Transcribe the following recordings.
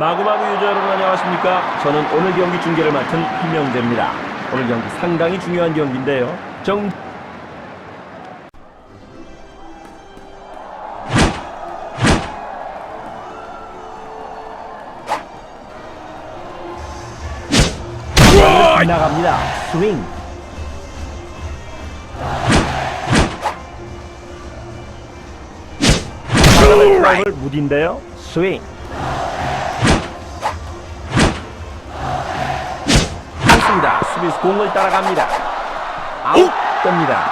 마구마구 유저 여러분 안녕하십니까? 저는 오늘 경기 중계를 맡은 한명재입니다. 오늘 경기 상당히 중요한 경기인데요. 정 나갑니다. 스윙. 을 무딘데요. 스윙. 공을 따라갑니다. 아웃 됩니다.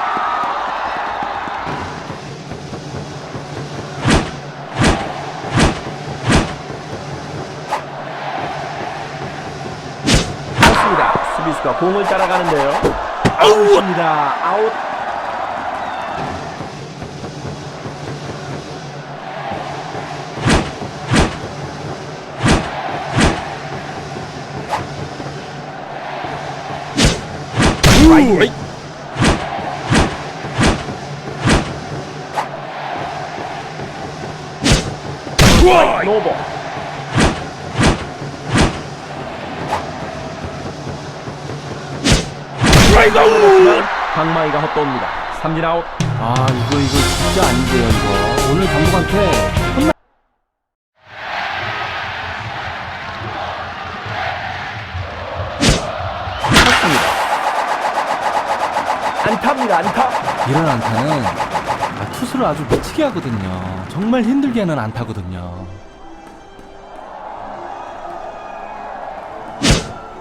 좋습니다. 수비수가 공을 따라가는데요. 아웃입니다. 아웃. 방망이가 헛도입니다. 삼진 아웃. 아 이거 이거 진짜 아닌데요 이거 오늘 감독한테 안타. 이런 안타는 아, 투수를 아주 미치게 하거든요 정말 힘들게 하는 안타거든요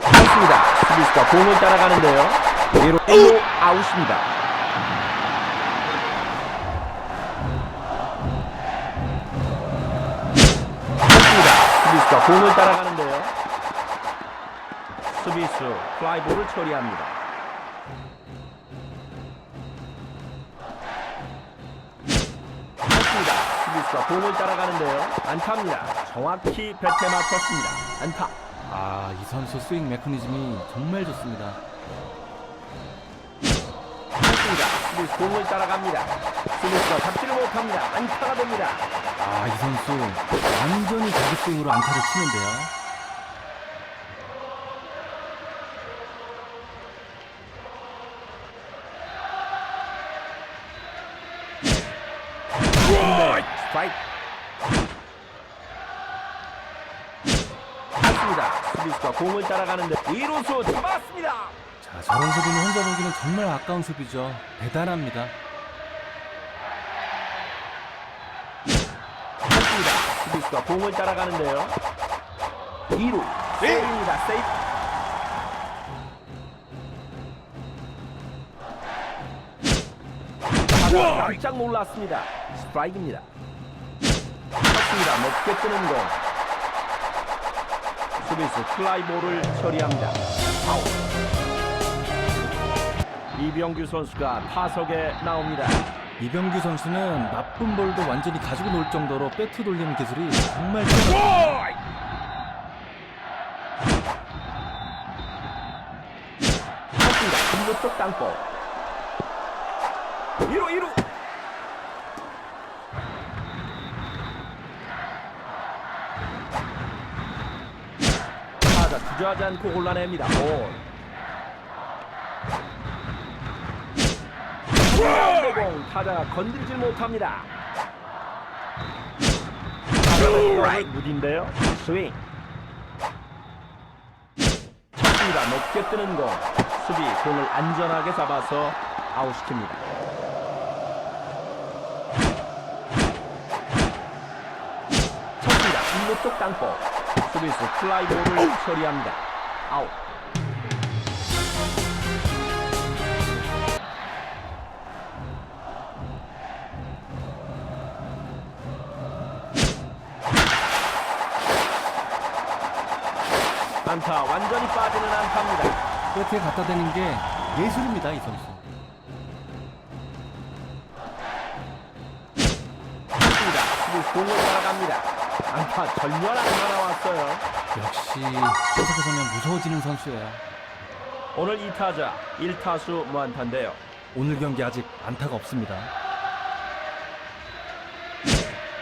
좋습니다. 수비수가 공을 따라가는데요. 1루 1루 아웃입니다. 좋습니다. 수비수가 공을 따라가는데요. 수비수 플라이볼을 처리합니다. 공을 따라가는데요. 안타입니다. 정확히 배트에 맞췄습니다. 안타. 아 이 선수 스윙 메커니즘이 정말 좋습니다 좋습니다. 수비수 공을 따라갑니다. 수비수가 잡지를 못합니다. 안타가 됩니다. 아 이 선수 완전히 자기 스윙으로 안타를 치는데요 수비수가 공을 따라가는데 2루수 잡았습니다. 자 저런 수비는 혼자 보기는 정말 아까운 수비죠 대단합니다 맞습니다. 수비수가 공을 따라가는데요. 2루 세이브입니다. 세이브. 타자가 깜짝 놀랐습니다. 스트라이크입니다. 맞습니다. 높게 뜨는 공. 수비수 플라이볼을 처리합니다. 아웃. 이병규 선수가 타석에 나옵니다. 이병규 선수는 나쁜 볼도 완전히 가지고 놀 정도로 배트 돌리는 기술이 정말. 분루 쪽 땅볼. 1루 1루. 타자 주저하지 않고 골라냅니다. 볼. 공 타자가 건들질 못합니다. 무딘데요. 스윙. 쳤습니다. 높게 뜨는 공. 수비 공을 안전하게 잡아서 아웃시킵니다. 쳤습니다. 1루 쪽 땅볼. 수비수 플라이볼을 처리합니다. 아웃. 안타 완전히 빠지는 안타입니다. 배트에 갖다 대는 게 예술입니다 이 선수 공을 따라갑니다. 안타 절묘한 안타 나왔어요. 역시 계속해서면 무서워지는 선수예요 오늘 2타자 1타수 무안타인데요. 오늘 경기 아직 안타가 없습니다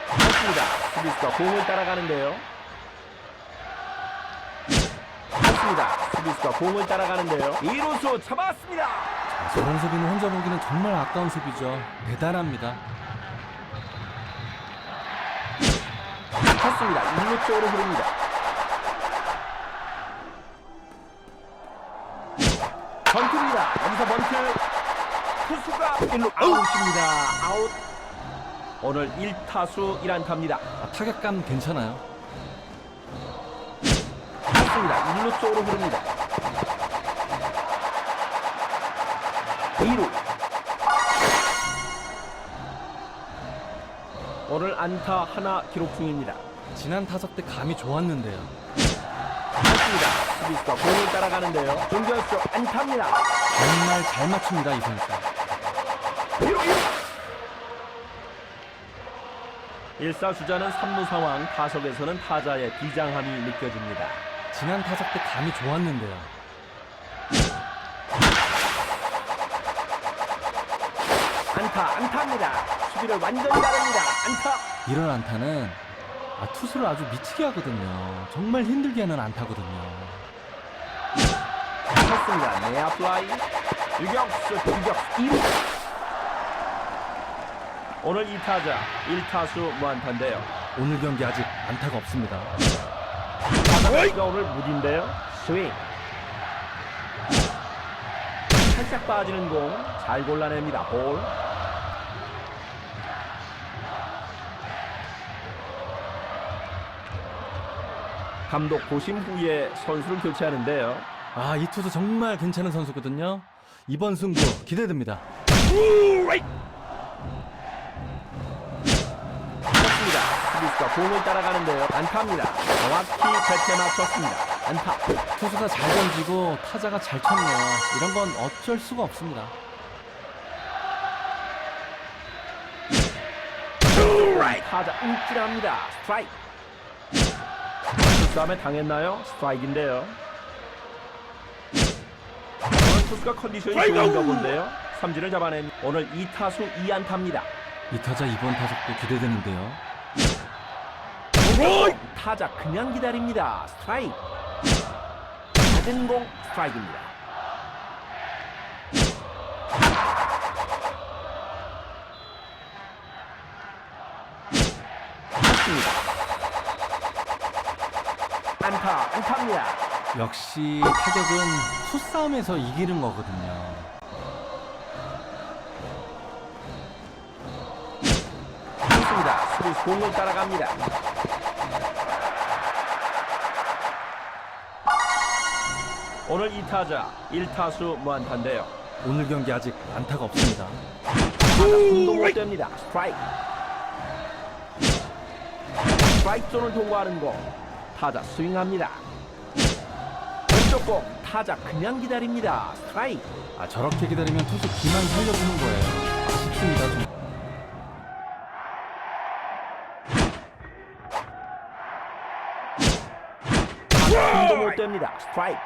좋습니다. 수비수가 공을 따라가는데요. 쳤습니다. 수비수가 공을 따라가는데요. 2루수 잡았습니다. 저런 수비는 혼자 보기는 정말 아까운 수비죠. 대단합니다. 쳤습니다. 1루 쪽으로 흐릅니다. 번트입니다. 여기서 번트. 투수가 1루 아웃입니다. 아웃. 오늘 1타수 1안타입니다. 아, 타격감 괜찮아요. 쳤습니다. 1루 쪽으로 흐릅니다. 2루. 오늘 안타 하나 기록 중입니다. 지난 타석 때 감이 좋았는데요. 쳤습니다. 수비수가 공을 따라가는데요. 중견수 안타입니다. 정말 잘 맞춥니다, 이 선수. 1루 1루. 1사 주자는 3루 상황 타석에서는 타자의 비장함이 느껴집니다. 지난 타석 때 감이 좋았는데요. 안타 안타입니다. 수비를 완전히 가릅니다. 안타. 이런 안타는 아, 투수를 아주 미치게 하거든요. 정말 힘들게 하는 안타거든요. 쳤습니다. 내야 플라이. 유격수 유격수 2루. 오늘 2타자 1타수 무안타인데요. 오늘 경기 아직 안타가 없습니다. 타자가 오늘 무딘데요. 스윙. 살짝 빠지는 공 잘 골라냅니다. 볼. 감독 보심 후에 선수를 교체하는데요. 아, 이 투수 정말 괜찮은 선수거든요. 이번 승부 기대됩니다. 쳤습니다. 수비수가 공을 따라가는데요. 안타입니다. 정확히 배트에 맞췄습니다. 안타. 투수가 잘 던지고 타자가 잘 쳤네요. 이런 건 어쩔 수가 없습니다. 타자 움찔합니다. 스트라이크. 싸움에 당했나요? 스트라이크인데요. 오늘 투수가 컨디션이 좋은가 본데요. 삼진을 잡아낸 오늘 2타수 2안타입니다. 이 타자 이번 타석도 기대되는데요. 타자 그냥 기다립니다. 스트라이크. 낮은 공 스트라이크입니다. 안타, 안타입니다. 역시 타격은 수싸움에서 이기는 거거든요. 좋습니다. 수비수 공을 따라갑니다. 오늘 2타자 1타수 무안타인데요. 오늘 경기 아직 안타가 없습니다. 못 댑니다. 스트라이크. 스트라이크 존을 통과하는 공. 타자 스윙합니다. 공. 타자 그냥 기다립니다. 스트라이크. 아 저렇게 기다리면 투수 기만 살려주는 거예요. 아쉽습니다. 좀. 숨도 못 댑니다. 스트라이크.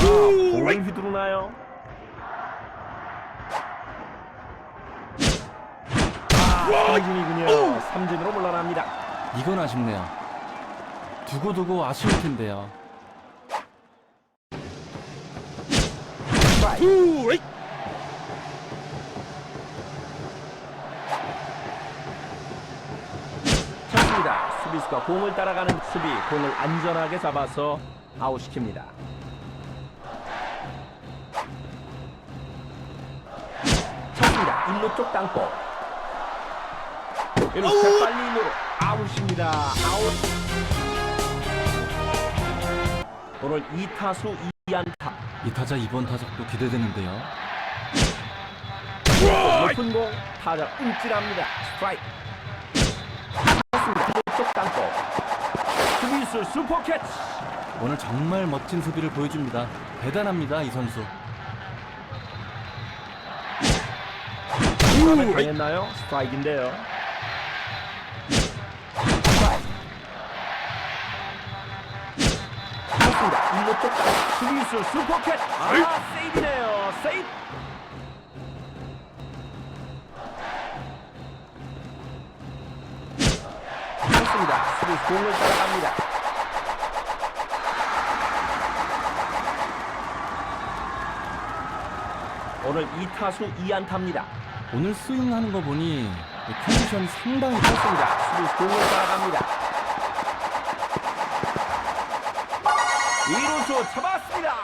아, 공을 휘두르나요? 아, 삼진이군요. 삼진으로 물러납니다. 이건 아쉽네요. 두고두고 아쉬울 텐데요. 쳤습니다. 수비수가 공을 따라가는 수비, 공을 안전하게 잡아서 아웃시킵니다. 쳤습니다. 1루 쪽 땅볼. 1루 차 빨리 1루로 아웃입니다. 아웃. 오늘 2타수 2안타. 이 타자 이번 타석도 기대되는데요. 높은 공 타자 움찔합니다. 스트라이크. 쳤습니다. 1루 쪽 땅볼. 수비수 슈퍼 캐치. 오늘 정말 멋진 수비를 보여줍니다. 대단합니다 이 선수. 다음에 당했나요? 스트라이크인데요. 쳤습니다. 1루 쪽 땅. 수비수 슈퍼 캐치. 아, 세이브네요. 세이브. 쳤습니다. 수비수 공을 따라갑니다. 오늘 2타수 2안타입니다. 오늘 스윙하는 거 보니 컨디션이 상당히 좋습니다. 수비수 공을 따라갑니다. 2루수 잡았습니다.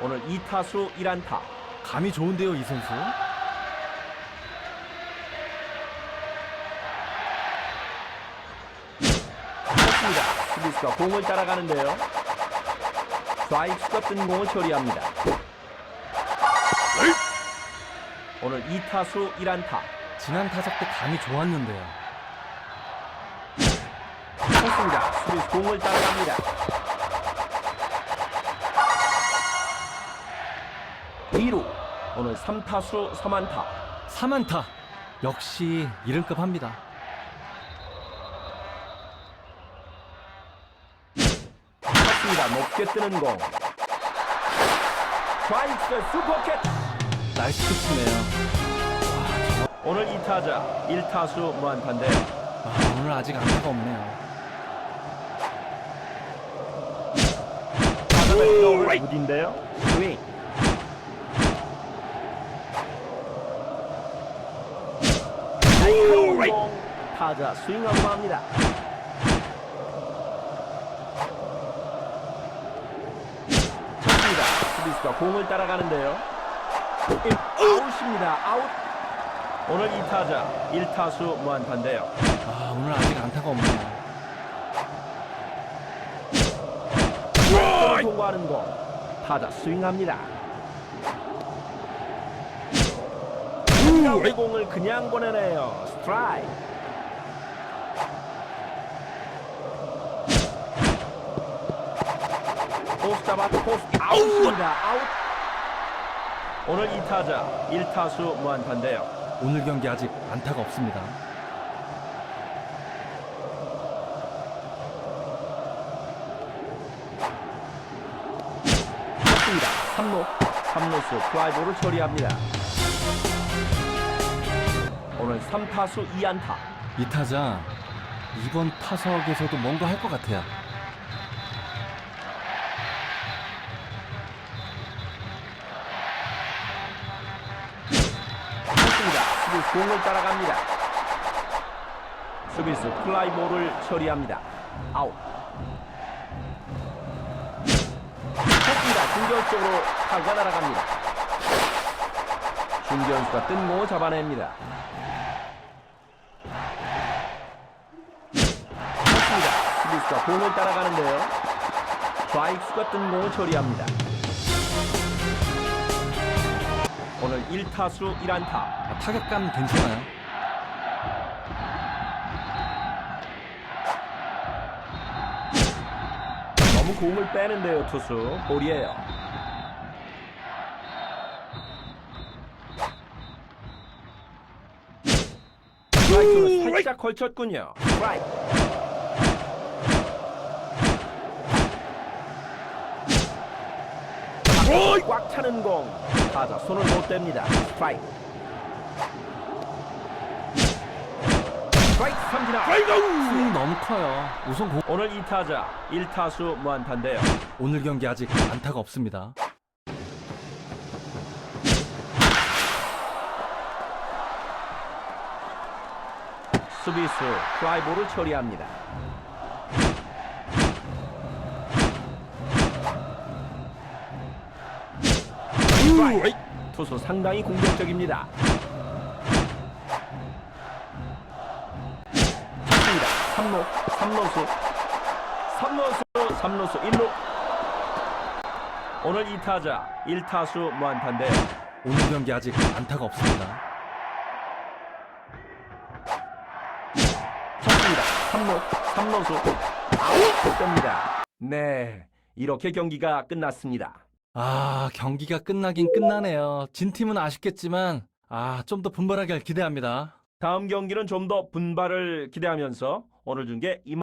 오늘 2타수 1안타. 감이 좋은데요, 이 선수. 좋습니다. 수비수가 공을 따라가는데요. 좌익수가 뜬 공을 처리합니다. 오늘 2타수 1안타. 지난 타석 때 감이 좋았는데요. 좋습니다. 수비수 공을 따라갑니다. 2루. 오늘 3타수 3안타. 3안타. 역시 이름값 합니다. 쳤습니다. 높게 뜨는 공. 좌익수의 슈퍼캣. 나이스 투수네요. 오늘 2타자 1타수 무안타인데요. 아, 오늘 아직 안타가 없네요. 무딘데요. 스윙. 타자 스윙하고 맙니다. 쳤습니다. 수비수가 공을 따라가는데요. 일- 아웃입니다. 아웃. 오늘 2타자 1타수 무안타인데요. 아, 오늘 아직 안타가 없네요. 을 통과하는 공. 타자 스윙합니다. 가운데 공을 그냥 보내네요. 스트라이크. 포스 잡아 포스 아웃입니다. 아웃. 오늘 2타자 1타수 무안타인데요. 오늘 경기 아직 안타가 없습니다. 3루수 플라이볼을 처리합니다. 오늘 3타수 2안타. 이 타자 이번 타석에서도 뭔가 할 것 같아요. 쳤습니다. 수비수 공을 따라갑니다. 수비수 플라이볼을 처리합니다. 아웃. 중견 쪽으로 타구가 날아갑니다. 중견수가 뜬 공을 잡아냅니다. 쳤습니다. 수비수가 공을 따라가는데요. 좌익수가 뜬 공을 처리합니다. 오늘 1타수 1안타. 아, 타격감 괜찮아요. 너무 공을 빼는데요, 투수. 볼이에요. 스트라이크를 살짝 걸쳤군요. 스트라이크. 꽉 차는 공. 타자 손을 못 댑니다. 스트라이크. 스트라이크 삼진아. 스윙 너무 커요. 우선 공- 오늘 2타자 1타수 무안타인데요. 오늘 경기 아직 안타가 없습니다. 수비수 플라이볼을 처리합니다. 스트라이크. 투수 상당히 공격적입니다. 쳤습니다. 3루, 3루수, 3루수, 3루수, 1루. 오늘 2타자 1타수 무안타인데요. 오늘 경기 아직 안타가 없습니다. 3루, 3루수 아웃됩니다. 네, 이렇게 경기가 끝났습니다. 아, 경기가 끝나긴 끝나네요. 진 팀은 아쉽겠지만, 아, 좀 더 분발하길 기대합니다. 다음 경기는 좀 더 분발을 기대하면서 오늘 중계 이만